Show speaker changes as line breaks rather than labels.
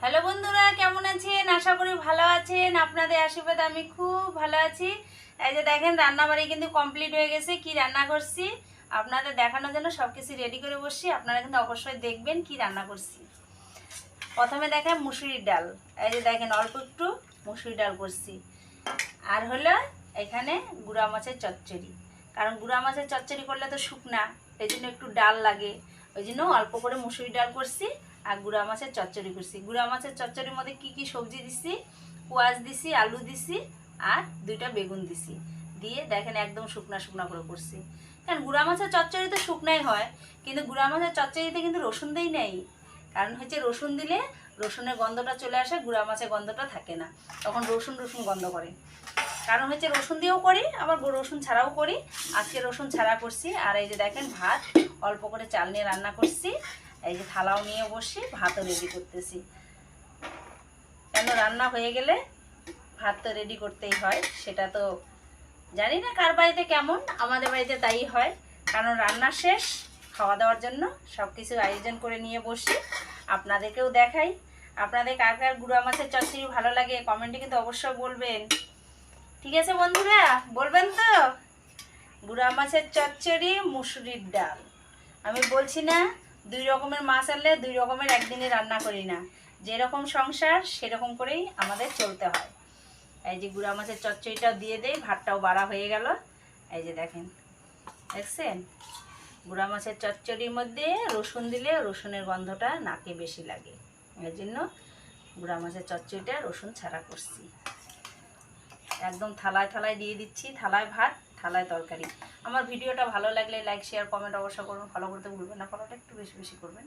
Hello বন্ধুরা, কেমন আছেন? আশা করি ভালো আছেন। আপনাদের আশীর্বাদ আমি খুব ভালো আছি। এই যে দেখেন, রান্নাবাড়ি কিন্তু কমপ্লিট হয়ে গেছে। কি রান্না করছি? আপনাদের দেখানোর জন্য সব কিছু রেডি করে বসছি। আপনারা কিন্তু অবশ্যই দেখবেন কি রান্না করছি। প্রথমে দেখেন মুসুরির ডাল। এই যে দেখেন, অল্প একটু মুসুরি ডাল করছি। আর হলো এখানে গুঁড়া মাছের চচ্চড়ি। কারণ গুঁড়া মাছের চচ্চড়ি করলে তো শুকনা, এই জন্য একটু ডাল লাগে। ওই জন্য অল্প করে মুসুরি ডাল করছি। আর গুঁড়া মাছের চচ্চড়ি করছি। গুঁড়া মাছের চচ্চড়ির মধ্যে কি কি সবজি দিছি? পেঁয়াজ দিছি, আলু দিছি আর দুইটা বেগুন দিছি। দিয়ে দেখেন একদম শুকনা শুকনা করে করছি। কারণ গুঁড়া মাছের চচ্চড়ি তো শুকনাই হয়, কিন্তু গুঁড়া মাছের চচ্চড়িতে কিন্তু রসুন দেই নেই। কারণ হচ্ছে রসুন দিলে রসুনের গন্ধটা চলে আসে, গুঁড়া মাছের গন্ধটা থাকে না। তখন রসুন রসুন গন্ধ করে। কারণ হচ্ছে রসুন দিয়েও করি, আবার রসুন ছাড়াও করি। আজকে রসুন ছাড়া করছি। আর এই যে দেখেন ভাত, অল্প করে চাল নিয়ে রান্না করছি। এই যে থালাও নিয়ে বসি, ভাতও রেডি করতেছি। কেন রান্না হয়ে গেলে ভাত তো রেডি করতেই হয়, সেটা তো জানি না কার বাড়িতে কেমন, আমাদের বাড়িতে তাই হয়। কারণ রান্না শেষ, খাওয়া দাওয়ার জন্য সব কিছু আয়োজন করে নিয়ে বসি। আপনাদেরকেও দেখাই। আপনাদের কার কার গুঁড়া মাছের চচ্চড়ি ভালো লাগে কমেন্টে কিন্তু অবশ্যই বলবেন। ঠিক আছে বন্ধুরা, বলবেন তো? গুঁড়া মাছের চচ্চড়ি, মুসুরির ডাল। আমি বলছি না দুই রকমের মাছ আনলে দুই রকমের একদিনে রান্না করি না। যেরকম সংসার, সেরকম করেই আমাদের চলতে হয়। এই যে গুঁড়া মাছের চচ্চড়িটাও দিয়ে দেই, ভাতটাও বাড়া হয়ে গেল। এই যে দেখেন, দেখছেন? গুঁড়া মাছের চচ্চড়ির মধ্যে রসুন দিলে রসুনের গন্ধটা নাকে বেশি লাগে। এই জন্য গুঁড়া মাছের চচ্চড়িটা রসুন ছাড়া করছি। একদম থালায় থালায় দিয়ে দিচ্ছি, থালায় ভাত, থালায় তরকারি। আমার ভিডিওটা ভালো লাগলে লাইক শেয়ার কমেন্ট অবশ্যই করুন ফলো করতে ভুলবেন না ফলোটা একটু বেশি বেশি করবেন।